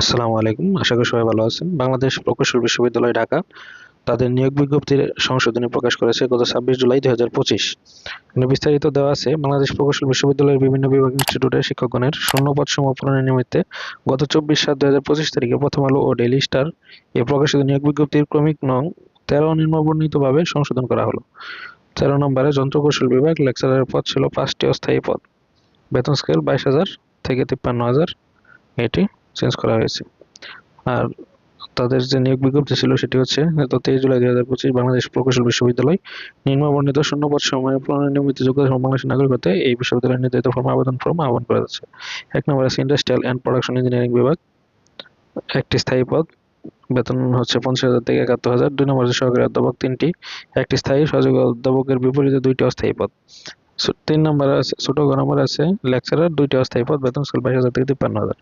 আসসালামু আলাইকুম। আশা করি সবাই ভালো আছেন। বাংলাদেশ প্রকৌশল বিশ্ববিদ্যালয়, ঢাকা। তাদের নিয়োগ বিজ্ঞপ্তির সংশোধনী প্রকাশ করেছে গত ছাব্বিশ জুলাই দুই হাজার পঁচিশ। বিস্তারিত দেওয়া আছে, বাংলাদেশ প্রকৌশল বিশ্ববিদ্যালয়ের বিভিন্ন বিভাগ ইনস্টিটিউটের শিক্ষকগণের শূন্যপদ সমূহ পূরণের নিমিত্তে গত চব্বিশ সাত দুই হাজার পঁচিশ তারিখে প্রথম আলো ও ডেইলি স্টার এ প্রকাশিত নিয়োগ বিজ্ঞপ্তির ক্রমিক নং তেরো নিম্নবর্ণিতভাবে সংশোধন করা হলো। তেরো নম্বরে যন্ত্রকৌশল বিভাগ লেকচারের পদ ছিল পাঁচটি অস্থায়ী পদ। বেতন স্কেল বাইশ হাজার থেকে তিপ্পান্ন হাজার। এটি চেঞ্জ করা হয়েছে। আর তাদের যে নিয়োগ বিজ্ঞপ্তি ছিল সেটি হচ্ছে, গত তেইশ জুলাই দুই হাজার পঁচিশ বাংলাদেশ প্রকৌশল বিশ্ববিদ্যালয় নিম্নবর্ণিত শূন্যপদ সময়ে নিয়মিত যোগ্যতা বাংলাদেশের নাগরিক হতে এই বিশ্ববিদ্যালয়ের নির্ধারিত ফর্ম আবেদন ফর্ম আহ্বান করা যাচ্ছে এক নম্বর আছে ইন্ডাস্ট্রিয়াল অ্যান্ড প্রোডাকশন ইঞ্জিনিয়ারিং বিভাগ। একটি স্থায়ী পদ, বেতন হচ্ছে পঞ্চাশ হাজার থেকে একাত্তর হাজার। দুই নম্বর সহকারী অধ্যাপক, তিনটি। একটি স্থায়ী সহযোগী অধ্যাপকের বিপরীতে দুইটি অস্থায়ী পদ। তিন নম্বর আছে, ছোট নম্বর আছে লেকচারার দুইটি অস্থায়ী পদ, বেতন স্কুল বাইশ হাজার থেকে তিপ্পান্ন হাজার।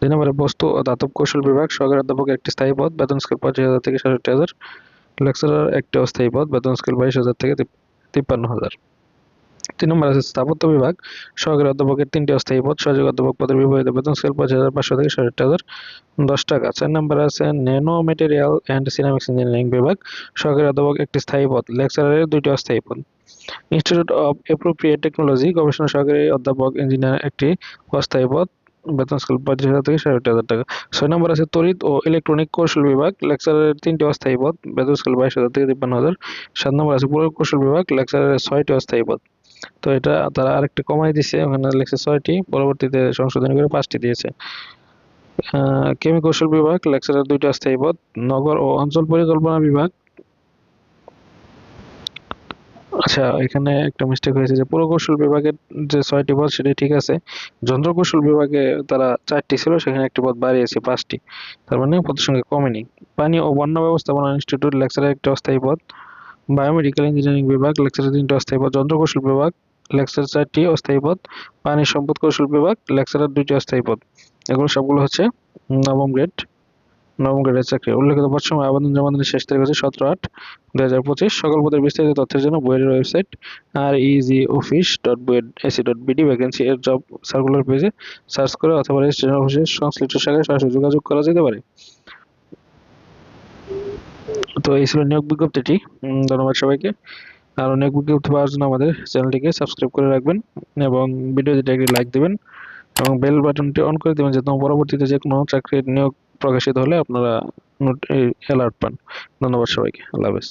দুই নম্বরে বস্তু ও ধাতব কৌশল বিভাগ, সহকারী অধ্যাপক একটি স্থায়ী পদ, বেতন স্কেল পঁচিশ হাজার থেকে সাতষট্টি হাজার। লেকচারার একটি অস্থায়ী পদ, বেতন স্কেল বাইশ হাজার থেকে তিপ্পান্ন হাজার। তিন নম্বর আছে স্থাপত্য বিভাগ, সহকারী অধ্যাপকের তিনটি অস্থায়ী পদ, সহযোগী অধ্যাপক পদের বিপরীতে বেতন স্কেল পঁচিশ হাজার পাঁচশো থেকে সাতষট্টি হাজার, দশ টাকা। চার নম্বরে আছে nano material and ceramics engineering বিভাগ, সহকারী অধ্যাপক একটি স্থায়ী পদ, লেকচারারের দুইটি অস্থায়ী পদ। ইনস্টিটিউট অফ অ্যাপ্রোপ্রিয়েট টেকনোলজি, গবেষণা সহকারী অধ্যাপক ইঞ্জিনিয়ার একটি অস্থায়ী পদ বেতন স্কেল পঁচিশ হাজার থেকে ষাট হাজার টাকা। ছয় নম্বর আছে তড়িৎ ও ইলেকট্রনিক কৌশল বিভাগ। লেকচারের তিনটি অস্থায়ী পদ, বেতন স্কেল বাইশ হাজার থেকে তিপ্পান্ন হাজার। সাত নম্বর আছে কৌশল বিভাগ লেকচারের ছয়টি অস্থায়ী পদ। তো এটা তারা আরেকটি কমাই দিছে, ওখানে লেখছে ছয়টি, পরবর্তীতে সংশোধন করে পাঁচটি দিয়েছে। কেমি কৌশল বিভাগ লেকচারের দুইটি অস্থায়ী পদ, নগর ও অঞ্চল পরিকল্পনা বিভাগ আচ্ছা এখানে একটা মিস্টেক হয়েছে যে পুরকৌশল বিভাগের যে ছয়টি পদ সেটি ঠিক আছে। যন্ত্রকৌশল বিভাগে তারা চারটি ছিল, সেখানে একটি পদ বাড়িয়েছে, পাঁচটি। তার মানে পদের সংখ্যা কমেনি। পানি ও বন্যা ব্যবস্থাপনা ইনস্টিটিউট লেকচারের একটি অস্থায়ী পদ। বায়োমেডিক্যাল ইঞ্জিনিয়ারিং বিভাগ লেকচারের তিনটি অস্থায়ী পদ। যন্ত্রকৌশল বিভাগ লেকচার চারটি অস্থায়ী পদ। পানি সম্পদ কৌশল বিভাগ লেকচারের দুইটি অস্থায়ী পদ। এগুলো সবগুলো হচ্ছে নবম গ্রেড নবম গ্রেডের চাকরি। উল্লেখিত পদ সময় আবেদন জমা দিনের শেষ তারিখ হচ্ছে সতেরো আট দুই হাজার পঁচিশ। সকল পদের বিস্তারিত তথ্যের জন্য বইয়ের ওয়েবসাইট আর ইজি অফিস ডট বইয়ের এসি ডট বিডি ভ্যাকেন্সি এর জব সার্কুলার পেজে সার্চ করে অথবা রেজিস্ট্রেশন অফিসের সংশ্লিষ্ট শাখায় সরাসরি যোগাযোগ করা যেতে পারে। তো এই ছিল নিয়োগ বিজ্ঞপ্তিটি। ধন্যবাদ সবাইকে। আর অনেক বিজ্ঞপ্তি পাওয়ার জন্য আমাদের চ্যানেলটিকে সাবস্ক্রাইব করে রাখবেন এবং ভিডিওটিতে একটি লাইক দেবেন এবং বেল বাটনটি অন করে দেবেন যাতে পরবর্তীতে যে কোনো চাকরির নিয়োগ প্রকাশিত হলে আপনারা অ্যালার্ট পান। ধন্যবাদ সবাইকে। আল্লাহ হাফেজ।